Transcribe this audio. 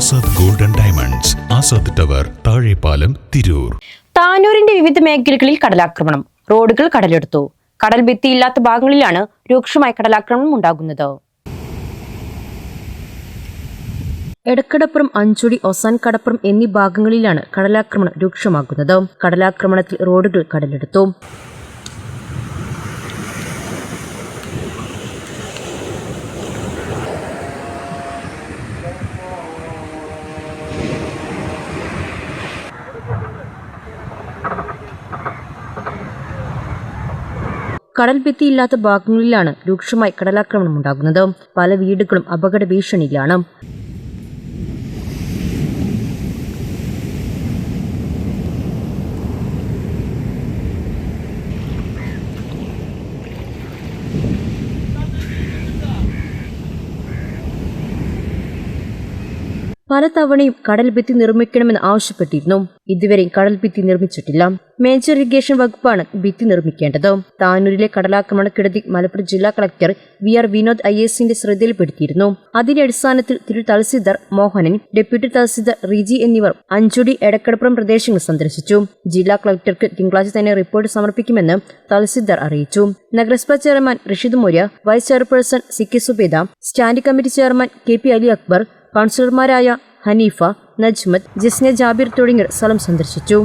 Azad golden diamonds Azad tower Thazhepalam Tirur. താനൂരിന്റെ വിവിധ മേഖലകളിൽ കടലാക്രമണം. റോഡുകൾ കടലെടുത്തു. കടൽ ഭിത്തിയില്ലാത്ത ഭാഗങ്ങളിലാണ് രൂക്ഷമായ കടലാക്രമണം ഉണ്ടാകുന്നത്. എടക്കടപ്പുറം അഞ്ചുടി ഒസാൻ കടപ്പുറം എന്നീ ഭാഗങ്ങളിലാണ് കടലാക്രമണം രൂക്ഷമാകുന്നത്. കടലാക്രമണത്തിൽ റോഡുകൾ കടലെടുത്തു. കടൽ ഭിത്തിയില്ലാത്ത ഭാഗങ്ങളിലാണ് രൂക്ഷമായി കടലാക്രമണം ഉണ്ടാകുന്നത് പല വീടുകളും അപകട ഭീഷണിയിലാണ്. പല തവണയും കടൽ ഭിത്തി നിർമ്മിക്കണമെന്ന് ആവശ്യപ്പെട്ടിരുന്നു. ഇതുവരെ കടൽ ഭിത്തി നിർമ്മിച്ചിട്ടില്ല. മേജർ ഇറിഗേഷൻ വകുപ്പാണ് ഭിത്തി നിർമ്മിക്കേണ്ടത്. താനൂരിലെ കടലാക്രമണക്കെടുതി മലപ്പുറം ജില്ലാ collector V R Vinod I എസിന്റെ ശ്രദ്ധയിൽപ്പെടുത്തിയിരുന്നു. അതിന്റെ അടിസ്ഥാനത്തിൽ തിരു തഹസിൽദാർ മോഹനൻ ഡെപ്യൂട്ടി തഹസിൽദാർ റിജി എന്നിവർ അഞ്ചുടി എടക്കടപ്പുറം പ്രദേശങ്ങൾ സന്ദർശിച്ചു. ജില്ലാ കളക്ടർക്ക് തിങ്കളാഴ്ച തന്നെ റിപ്പോർട്ട് സമർപ്പിക്കുമെന്ന് തഹസിൽദാർ അറിയിച്ചു. നഗരസഭാ chairman Rasheed Morya vice chairperson C K Subeda standing committee chairman K P Ali Akbar കൗൺസിലർമാരായ ഹനീഫ നജ്മത്ത് ജിസ്ന ജാബിർ തുടങ്ങിയവർ സ്ഥലം സന്ദർശിച്ചു.